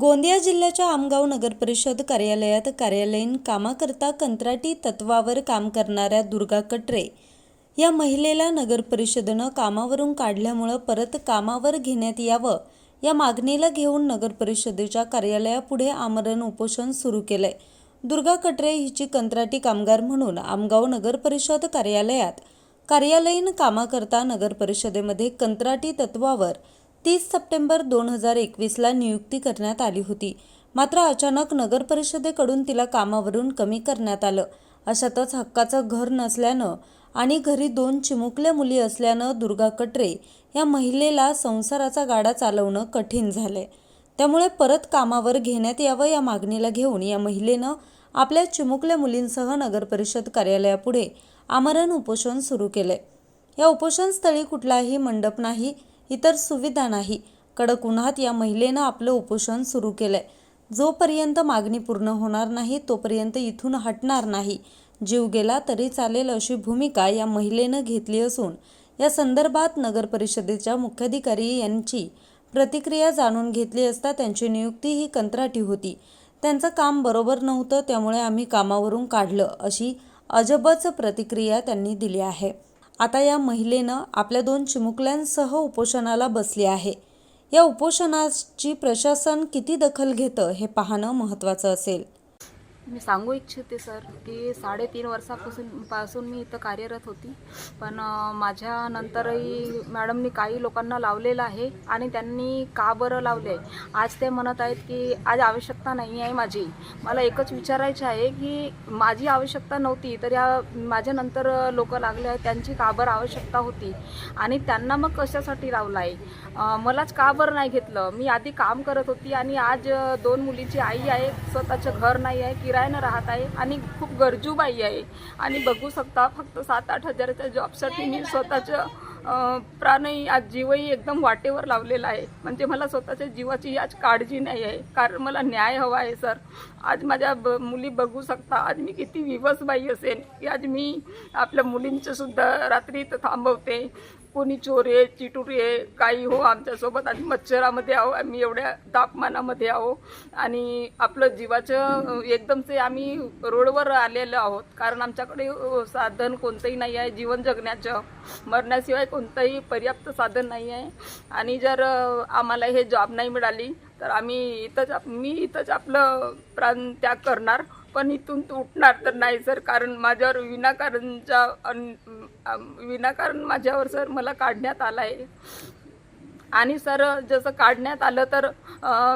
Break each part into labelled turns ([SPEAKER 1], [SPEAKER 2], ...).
[SPEAKER 1] गोंदिया जिल्ह्याच्या आमगाव नगरपरिषद कार्यालयात कार्यालयीन कामाकरता कंत्राटी तत्वावर काम करणाऱ्या दुर्गा कटरे या महिलेला नगरपरिषदेनं कामावरून काढल्यामुळं परत कामावर घेण्यात यावं या मागणीला घेऊन नगरपरिषदेच्या कार्यालयापुढे आमरण उपोषण सुरू केलंय. दुर्गा कटरे हिची कंत्राटी कामगार म्हणून आमगाव नगरपरिषद कार्यालयात कार्यालयीन कामाकरता नगरपरिषदेमध्ये कंत्राटी तत्वावर तीस सप्टेंबर दोन हजार एकवीसला नियुक्ती करण्यात आली होती. मात्र अचानक नगरपरिषदेकडून तिला कामावरून कमी करण्यात आलं. अशातच हक्काचं घर नसल्यानं आणि घरी दोन चिमुकल्या मुली असल्यानं दुर्गा कटरे या महिलेला संसाराचा गाडा चालवणं कठीण झालंय. त्यामुळे परत कामावर घेण्यात यावं या मागणीला घेऊन या महिलेनं आपल्या चिमुकल्या मुलींसह नगरपरिषद कार्यालयापुढे आमरण उपोषण सुरू केलंय. या उपोषणस्थळी कुठलाही मंडप नाही इतर सुविधा नाही. कडक उन्हात या महिलेनं आपलं उपोषण सुरू केलंय. जोपर्यंत मागणी पूर्ण होणार नाही तोपर्यंत इथून हटणार नाही. जीव गेला तरी चालेल अशी भूमिका या महिलेनं घेतली असून या संदर्भात नगरपरिषदेच्या मुख्याधिकारी यांची प्रतिक्रिया जाणून घेतली असता त्यांची नियुक्ती ही कंत्राटी होती. त्यांचं काम बरोबर नव्हतं त्यामुळे आम्ही कामावरून काढलं अशी अजबच प्रतिक्रिया त्यांनी दिली आहे. आता या महिलेनं आपल्या दोन चिमुकल्यांसह उपोषणाला बसली आहे. या उपोषणाची प्रशासन किती दखल घेतं हे पाहणं महत्त्वाचं असेल.
[SPEAKER 2] मी सांगू इच्छिते सर की साडेतीन वर्षापासून पासून मी इथं कार्यरत होती. पण माझ्यानंतरही मॅडमनी काही लोकांना लावलेलं आहे आणि त्यांनी का बरं लावले आज ते म्हणत आहेत की आज आवश्यकता नाही आहे माझी. मला एकच विचारायचं आहे की माझी आवश्यकता नव्हती तर या माझ्यानंतर लोक लागले आहेत त्यांची का बरं आवश्यकता होती? आणि त्यांना मग कशासाठी लावलं आहे मलाच का बरं नाही घेतलं? मी आधी काम करत होती आणि आज दोन मुलीची आई आहे स्वतःचं घर नाही आहे किरायानं राहत आहे आणि खूप गरजू बाई आहे. आणि बघू शकता फक्त सात आठ हजाराच्या जॉबसाठी मी स्वतःचं प्राणही आज जीवही एकदम वाटेवर लावलेला आहे. म्हणजे मला स्वतःच्या जीवाची आज काळजी नाही आहे. कारण मला न्याय हवा आहे सर. आज माझ्या ब मुली बघू शकता. आज मी किती विवसबाई असेल. की आज मी आपल्या मुलींचंसुद्धा रात्री इथं थांबवते. कोणी चोर आहे चिटूर आहे काही हो आमच्यासोबत. आणि मच्छरामध्ये आहो. आम्ही एवढ्या तापमानामध्ये आहो. आणि आपलं जीवाचं एकदमचे आम्ही रोडवर आलेलो आहोत. कारण आमच्याकडे साधन कोणतंही नाही आहे. जीवन जगण्याचं. मरण्याशिवाय कोणतंही पर्याप्त साधन नाही आहे आणि जर आम्हाला हे जॉब नाही मिळाली तर आम्ही इथंच आप- मी इथंच आपलं प्राण त्याग करणार. पण इथून तू उठणार तर नाही सर कारण माझ्यावर विनाकारणच्या अन- विनाकारण माझ्यावर सर मला काढण्यात आलं आहे आणि सर जसं काढण्यात आलं तर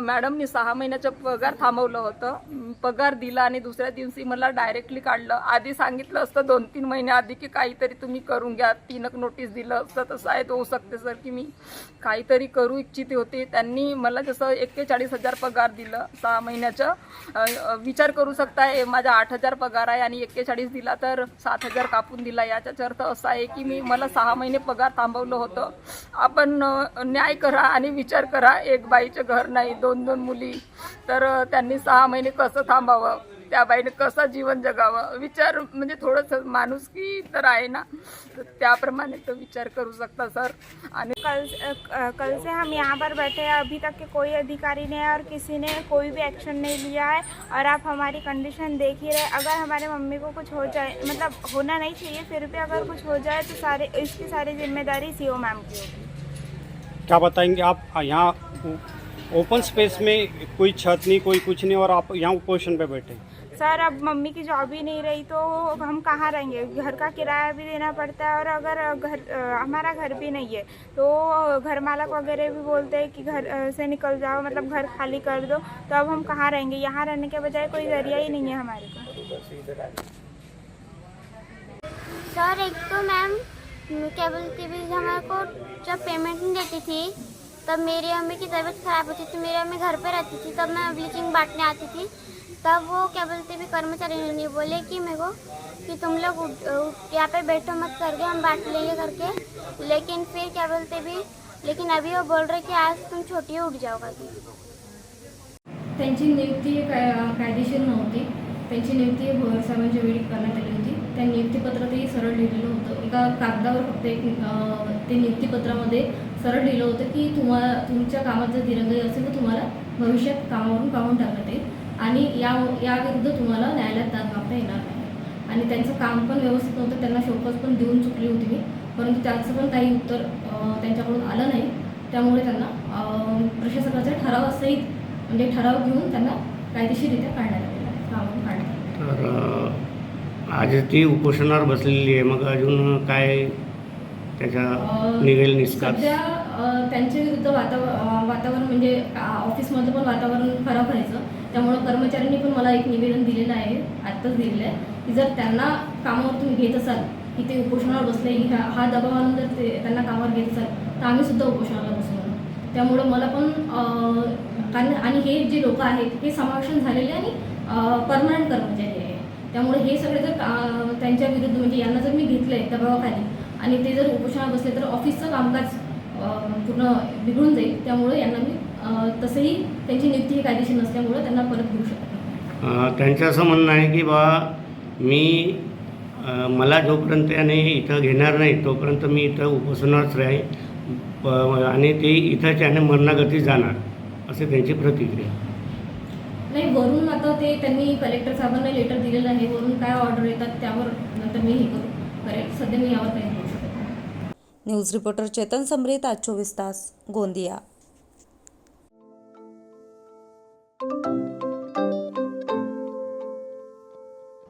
[SPEAKER 2] मॅडमनी सहा महिन्याचं पगार थांबवलं होतं. पगार दिला आणि दुसऱ्या दिवशी मला डायरेक्टली काढलं. आधी सांगितलं असतं दोन तीन महिन्याआधी की काहीतरी तुम्ही करून घ्या. तीनक नोटीस दिलं असतं. तसं आहे होऊ शकते सर की मी काहीतरी करू इच्छिते होते. त्यांनी मला जसं एक्केचाळीस हजार पगार दिलं सहा महिन्याचं. विचार करू शकताय माझा आठ हजार पगार आहे आणि एक्केचाळीस दिला तर सात हजार कापून दिला. याचाच अर्थ असा आहे की मी मला सहा महिने पगार थांबवलं होतं. आपण न्या न्याय करा आणि विचार करा. एक बाईचं घर नाही दोन दोन मुली. तर त्यांनी सहा महिने कसं थांबावं? त्या बाईने कसं जीवन जगावं? विचार म्हणजे थोडंसं माणुसकी तर आहे ना? तर त्याप्रमाणे तो विचार करू शकता सर. आणि
[SPEAKER 3] कल कल से हम यहाँ पर बैठे हैं। अभी तक के कोई अधिकारी ने और किसी ने कोई भी एक्शन नहीं लिया है। और आप हमारी कंडीशन देख ही रहे अगर हमारे मम्मी को कुछ हो जाए मतलब होना नहीं चाहिए फिर भी अगर कुछ हो जाए तो सारे इसकी सारी जिम्मेदारी सी ओ मैम की होगी।
[SPEAKER 4] क्या बताएँगे आप? यहाँ ओपन स्पेस में कोई छत नहीं कोई कुछ नहीं और आप यहाँ पोजिशन पे बैठे।
[SPEAKER 3] सर अब मम्मी की जॉब ही नहीं रही तो हम कहाँ रहेंगे? घर का किराया भी देना पड़ता है और अगर घर हमारा घर भी नहीं है तो घर मालक वगैरह भी बोलते हैं कि घर से निकल जाओ मतलब घर खाली कर दो तो अब हम कहाँ रहेंगे? यहाँ रहने के बजाय कोई ज़रिया ही नहीं है हमारे को
[SPEAKER 5] सर एक तो मैम क्या बोलती थी हमारे को जब पेमेंट नहीं देती थी, तब मेरी मम्मी की तबीयत ख़राब होती थी, मेरी मम्मी घर पे रहती थी, तब मैं ब्लीचिंग बांटने आती थी। तब वो क्या बोलते भी कर्मचारी ने बोले कि मेरे को कि तुम लोग यहाँ पे बैठो मत करके, हम बांट लेंगे करके। लेकिन फिर क्या बोलते भी लेकिन अभी वो बोल रहे कि आज तुम छोटी उठ जाओ करके।
[SPEAKER 6] त्यांची नियुक्ती काय कायदेशीर नव्हती। त्यांची नियुक्ती भोयर साहेबांच्या वेळी करण्यात आली होती। त्या नियुक्तीपत्रातही सरळ लिहिलेलं होतं. एका कागदावर फक्त एक ते नियुक्तीपत्रामध्ये सरळ लिहिलं होतं की तुम्हाला तुमच्या कामात जर दिरंगाई असेल तर तुम्हाला भविष्यात कामावरून काढून टाकण्यात येईल आणि या याविरुद्ध तुम्हाला न्यायालयात दाद मागता येणार नाही. आणि त्यांचं काम पण व्यवस्थित नव्हतं त्यांना शोकस पण देऊन चुकली होती मी. परंतु त्याचं पण काही उत्तर त्यांच्याकडून आलं नाही. त्यामुळे त्यांना प्रशासकाचा ठराव ठरावासहित म्हणजे ठराव घेऊन त्यांना कायदेशीररित्या काढण्यात आलेला आहे. कामावरून काढण्यात आहे.
[SPEAKER 7] आज ती उपोषणावर बसलेली आहे. मग अजून काय त्याच्या निघेल
[SPEAKER 6] सध्या अं, त्यांच्या विरुद्ध वातावरण वातावरण म्हणजे ऑफिसमधलं पण वातावरण खराब व्हायचं. त्यामुळं कर्मचाऱ्यांनी पण मला एक निवेदन दिलेलं आहे. आत्ताच दिलेलं आहे की जर त्यांना कामावर तुम्ही घेत असाल की ते उपोषणावर बसले ह्या हा दबाव आणून जर ते त्यांना कामावर घेत असाल तर आम्ही सुद्धा उपोषणाला बसू म्हणून. त्यामुळं मला पण अं, कारण आणि हे जे लोक आहेत हे समावेशन झालेले आणि परमनंट कर्मचारी त्यामुळे हे सगळे जर त्यांच्या विरुद्ध म्हणजे यांना जर मी घेतलं आहे दबावाखाली आणि ते जर उपोषणात बसले तर ऑफिसचं कामकाज पूर्ण बिघडून जाईल. त्यामुळे यांना मी तसंही त्यांची नियुक्ती ही कायदेशीर नसल्यामुळे त्यांना परत घेऊ शकतो
[SPEAKER 7] त्यांचं असं म्हणणं आहे की बा मी मला जोपर्यंत याने इथं घेणार नाही तोपर्यंत मी इथं उपोषणाच राहील प- आणि ते इथंच याने मरणागती जाणार असे त्यांची प्रतिक्रिया
[SPEAKER 6] नाही वरून आता ते त्यांनी कलेक्टर साहेबांना लेटर दिलेलं आहे. वरून काय ऑर्डर येतात त्यावर नंतर मी हे करू. करेल सध्या मी यावर काही
[SPEAKER 1] न्यूज रिपोर्टर चेतन समरीत आज चोवीस तास गोंदिया.